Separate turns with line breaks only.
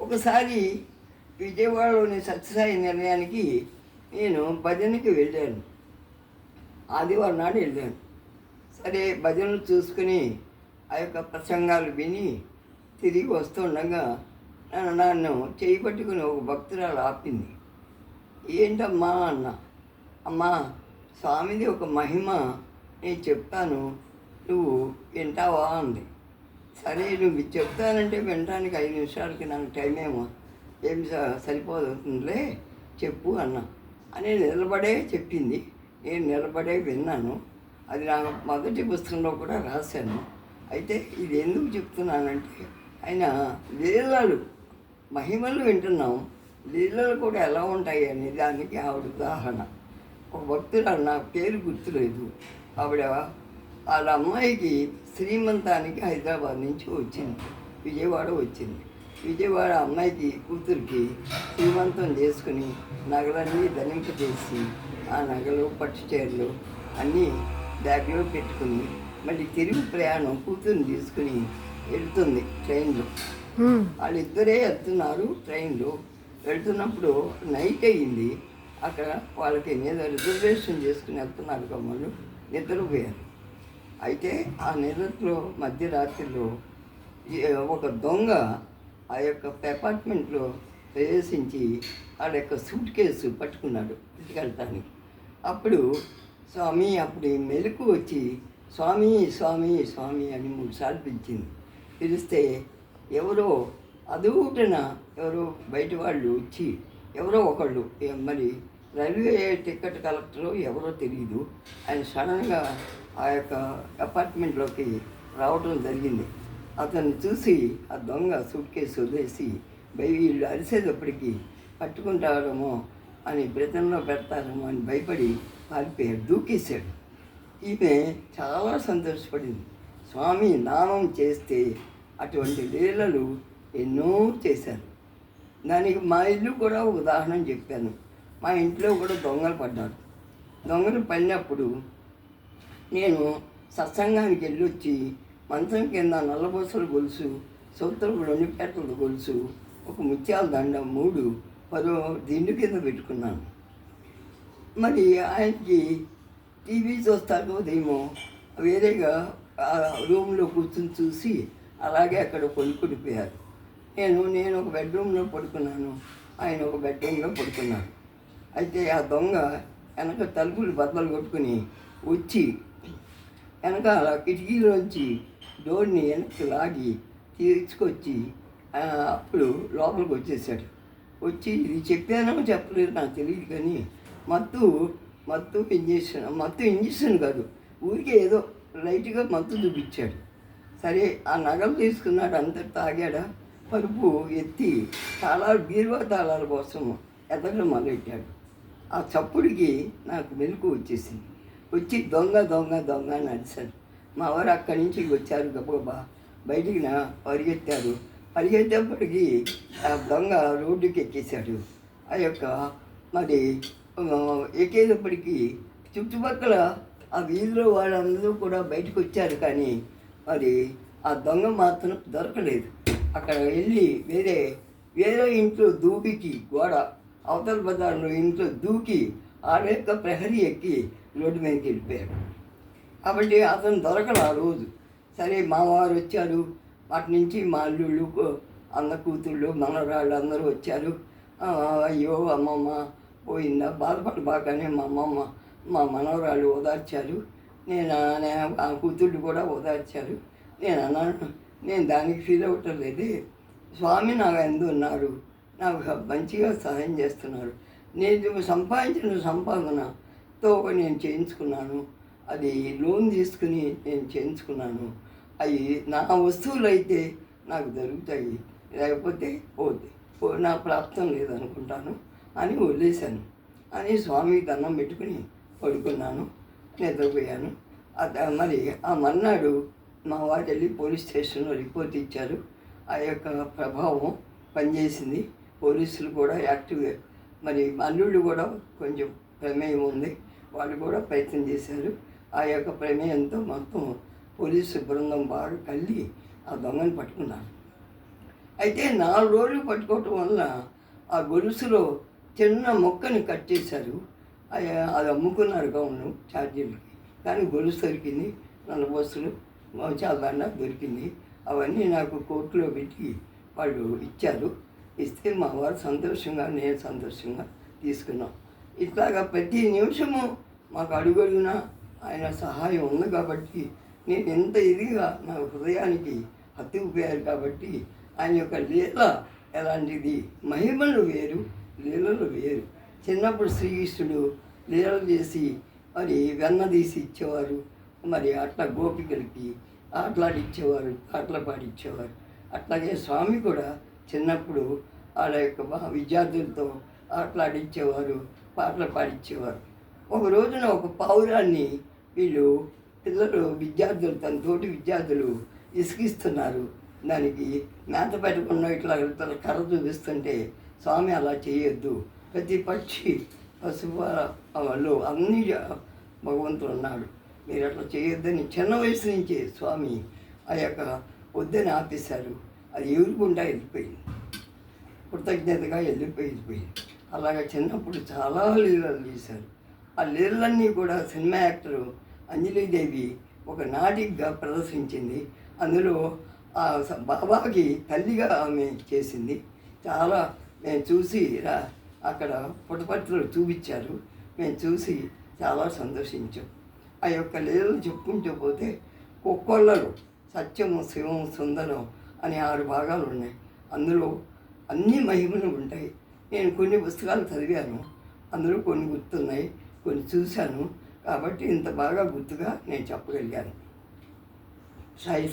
ఒకసారి విజయవాడలోని సత్యసాయి నిర్ణయానికి నేను భజనకి వెళ్ళాను. ఆదివారం నాడు వెళ్ళాను. సరే భజనలు చూసుకుని ఆ యొక్క ప్రసంగాలు విని తిరిగి వస్తుండగా నన్ను నన్ను చేయి పట్టుకుని ఒక భక్తురాలు ఆపింది. ఏంటమ్మా అన్న. అమ్మా స్వామిది ఒక మహిమ. నేను చెప్తాను. నువ్వు వింటావా అంది. సరే నువ్వు చెప్తానంటే వినడానికి ఐదు నిమిషాలకి నాకు టైం ఏమో ఏం స- సరిపోతుందిలే? చెప్పు అన్నా. అని నిలబడే చెప్పింది. నేను నిలబడే విన్నాను. అది నా మొదటి పుస్తకంలో కూడా రాశాను. అయితే ఇది ఎందుకు చెప్తున్నానంటే ఆయన లీలలు మహిమలు వింటున్నాం. లీలలు కూడా ఎలా ఉంటాయి అనే దానికి ఆవిడ ఉదాహరణ. ఒక భక్తురాలు నా పేరు గుర్తులేదు. ఆవిడ వాళ్ళ అమ్మాయికి శ్రీమంతానికి హైదరాబాద్ నుంచి వచ్చింది. విజయవాడ వచ్చింది. విజయవాడ అమ్మాయికి కూతురికి శ్రీమంతం చేసుకుని నగలన్నీ ధనింపజేసి ఆ నగలు పట్టు చీరలు అన్నీ బ్యాగ్లో పెట్టుకుని మళ్ళీ తిరుగు ప్రయాణం కూతుర్ని తీసుకుని వెళ్తుంది ట్రైన్లో. వాళ్ళిద్దరే వెళ్తున్నారు ట్రైన్లో. వెళ్తున్నప్పుడు నైట్ అయ్యింది. అక్కడ వాళ్ళకి మీద రిజర్వేషన్ చేసుకుని వెళ్తున్నారు కమ్మలు నిద్రపోయారు. అయితే ఆ నిద్రలో మధ్యరాత్రిలో ఒక దొంగ ఆ యొక్క అపార్ట్మెంట్లో ప్రవేశించి వాళ్ళ యొక్క సూట్ కేసు పట్టుకున్నాడు ఇంటికెళ్ళటానికి. అప్పుడు స్వామి అప్పుడు మెలకు వచ్చి స్వామి స్వామి స్వామి అని మూడుసార్లు పిలిచింది. పిలిస్తే ఎవరో అదుగుటన ఎవరో బయట వాళ్ళు వచ్చి ఎవరో ఒకళ్ళు మరి రైల్వే టికెట్ కలెక్టరు ఎవరో తెలియదు ఆయన సడన్గా ఆ యొక్క అపార్ట్మెంట్లోకి రావడం జరిగింది. అతన్ని చూసి ఆ దొంగ సూట్ కేసు వదిలేసి భయ వీళ్ళు అరిసేటప్పటికి పట్టుకుంటారేమో అని బ్రతంలో పెడతారేమో అని భయపడి పారిపోయాడు దూకేశాడు. ఈమె చాలా సంతోషపడింది. స్వామి నామం చేస్తే అటువంటి లీలలు ఎన్నో చేశారు. దానికి మా ఇల్లు కూడా ఒక ఉదాహరణ చెప్పాను. మా ఇంట్లో కూడా దొంగలు పడ్డారు. దొంగలు పడినప్పుడు నేను సత్సంగానికి వెళ్ళొచ్చి మంచం కింద నల్లబోసల గొలుసు సూత్రపు లొండిపేటల గొలుసు ఒక ముత్యాల దండ మూడు పదో దిండు కింద పెట్టుకున్నాను. మరి ఆయనకి టీవీ చూస్తాడో దేమో వేరేగా రూమ్లో కూర్చుని చూసి అలాగే అక్కడ కొనుక్కుడిపోయారు నేను నేను ఒక బెడ్రూమ్లో పడుకున్నాను ఆయన ఒక బెడ్రూమ్లో పడుకున్నాను అయితే ఆ దొంగ వెనక తలుపులు బద్దలు కొట్టుకుని వచ్చి వెనకాల కిటికీలోంచి డోర్ని వెనక్కి లాగి తీసుకొచ్చి అప్పుడు లోపలికి వచ్చేసాడు. వచ్చి ఇది చెప్పానో చెప్పలేదు నాకు తెలియదు కానీ మత్తు మత్తు ఇంజక్షన్ మత్తు ఇంజక్షన్ కాదు. ఊరికే ఏదో లైట్గా మత్తు చూపించాడు. సరే ఆ నగలు తీసుకున్నాడు. అంత తాగాడా? పరుపు ఎత్తి తాళాలు బీరువా తాళాల కోసం ఎదగడం మొదలెట్టాడు ఆ చప్పుడికి నాకు మెలకు వచ్చేసింది. వచ్చి దొంగ దొంగ దొంగ అని అరిచారు. మా వారు అక్కడి నుంచి వచ్చారు. గబగబా బయటికి నా పరిగెత్తారు. పరిగెత్తేప్పటికీ ఆ దొంగ రోడ్డుకి ఎక్కేశాడు. ఆ యొక్క మరి ఎక్కేటప్పటికీ చుట్టుపక్కల ఆ వీధిలో వాళ్ళందరూ కూడా బయటకు వచ్చారు. కానీ మరి ఆ దొంగ మాత్రం దొరకలేదు. అక్కడ వెళ్ళి వేరే వేరే ఇంట్లో దూకికి గోడ అవతల బజార్లో ఇంట్లో దూకి ఆ యొక్క ప్రహరీ ఎక్కి రోడ్డు మీదకి వెళ్ళిపోయాడు. కాబట్టి అతను దొరకలు ఆ రోజు. సరే మావారు వచ్చారు. అటు నుంచి మా అల్లుళ్ళు అన్న కూతుళ్ళు మనవరాళ్ళు అందరూ వచ్చారు. అయ్యో అమ్మమ్మ పోయిందా? బాధపడబాగానే మా అమ్మమ్మ మా మనవరాళ్ళు ఓదార్చారు. నేను ఆ- కూతుళ్ళు కూడా ఓదార్చారు. నేను అన్నాను నేను దానికి ఫీల్ అవ్వటం స్వామి నాకు ఎందు ఉన్నారు. నాకు మంచిగా సహాయం చేస్తున్నారు. నేను సంపాదించిన సంపాదన సంపాదనతో నేను చేయించుకున్నాను. అది లోన్ తీసుకుని నేను చేయించుకున్నాను. అవి నా వస్తువులు అయితే నాకు దొరుకుతాయి. లేకపోతే పోతే. నా ప్రాప్తం లేదనుకుంటాను అని వదిలేశాను. అని స్వామికి దండం పెట్టుకుని పడుకున్నాను. నిద్రపోయాను. మరి ఆ మర్నాడు మా వారు వెళ్ళి పోలీస్ స్టేషన్లో రిపోర్ట్ ఇచ్చారు. ఆ యొక్క ప్రభావం పనిచేసింది. పోలీసులు కూడా యాక్టివ్ మరి అల్లుళ్ళు కూడా కొంచెం ప్రమేయం ఉంది. వాళ్ళు కూడా ప్రయత్నం చేశారు. ఆ యొక్క ప్రమేయంతో మొత్తం పోలీసు బృందం వారు కళ్ళి ఆ దొంగని పట్టుకున్నారు. అయితే నాలుగు రోజులు పట్టుకోవటం వల్ల ఆ గొలుసులో చిన్న మొక్కని కట్ చేశారు. అది అమ్ముకున్నారు గౌను ఛార్జీలకి. కానీ గొలుసు దొరికింది నల్ల బస్సులు చాలా దొరికింది. అవన్నీ నాకు కోర్టులో పెట్టి వాళ్ళు ఇచ్చారు. ఇస్తే మా వారు సంతోషంగా నేను సంతోషంగా తీసుకున్నాం. ఇట్లాగా ప్రతి నిమిషము మాకు అడుగడుగునా ఆయన సహాయం ఉంది కాబట్టి నేను ఎంత ఇదిగా నా హృదయానికి హత్తుకుపోయారు కాబట్టి ఆయన యొక్క లీల ఎలాంటిది? మహిమలు వేరు లీలలు వేరు. చిన్నప్పుడు శ్రీకృష్ణుడు లీలలు చేసి మరి వెన్న తీసి ఇచ్చేవారు మరి అట్లా గోపికలకి ఆటలాడిచ్చేవారు పాటలు పాడిచ్చేవారు. అట్లాగే స్వామి కూడా చిన్నప్పుడు వాళ్ళ యొక్క విద్యార్థులతో ఆటలాడిచ్చేవారు పాటలు పాడించేవారు ఒక రోజున ఒక పావురాన్ని వీళ్ళు పిల్లలు విద్యార్థులు తన తోటి విద్యార్థులు ఇసుకిస్తున్నారు. దానికి మేత పెట్టకుండా ఇట్లా ఇట్లా కర్ర చూపిస్తుంటే స్వామి అలా చేయొద్దు. ప్రతి పక్షి పశువులు వాళ్ళు అన్ని భగవంతుడు ఉన్నాడు. మీరు అట్లా చేయొద్దని చిన్న వయసు నుంచే స్వామి ఆ యొక్క వద్దని ఆపేశారు. అది ఎవరికుండా వెళ్ళిపోయింది. కృతజ్ఞతగా వెళ్ళిపోయి వెళ్ళిపోయింది. అలాగా చిన్నప్పుడు చాలా లీలలు తీశారు ఆ లీలలన్నీ కూడా సినిమా యాక్టరు అంజలీదేవి ఒక నాటికగా ప్రదర్శించింది. అందులో ఆ బాబాకి తల్లిగా ఆమె చేసింది. చాలా మేము చూసి రా అక్కడ పుట్టపత్రులు చూపించారు. మేము చూసి చాలా సంతోషించాం. ఆ యొక్క లీలలు చెప్పుకుంటూ పోతే ఒక్కొల్లరు సత్యము శివం సుందరం అనే ఆరు భాగాలు ఉన్నాయి. అందులో అన్ని మహిమలు ఉంటాయి. నేను కొన్ని పుస్తకాలు చదివాను. అందులో కొన్ని గుర్తున్నాయి కొన్ని చూశాను. కాబట్టి ఇంత బాగా గుర్తుగా నేను చెప్పగలిగాను. సాయి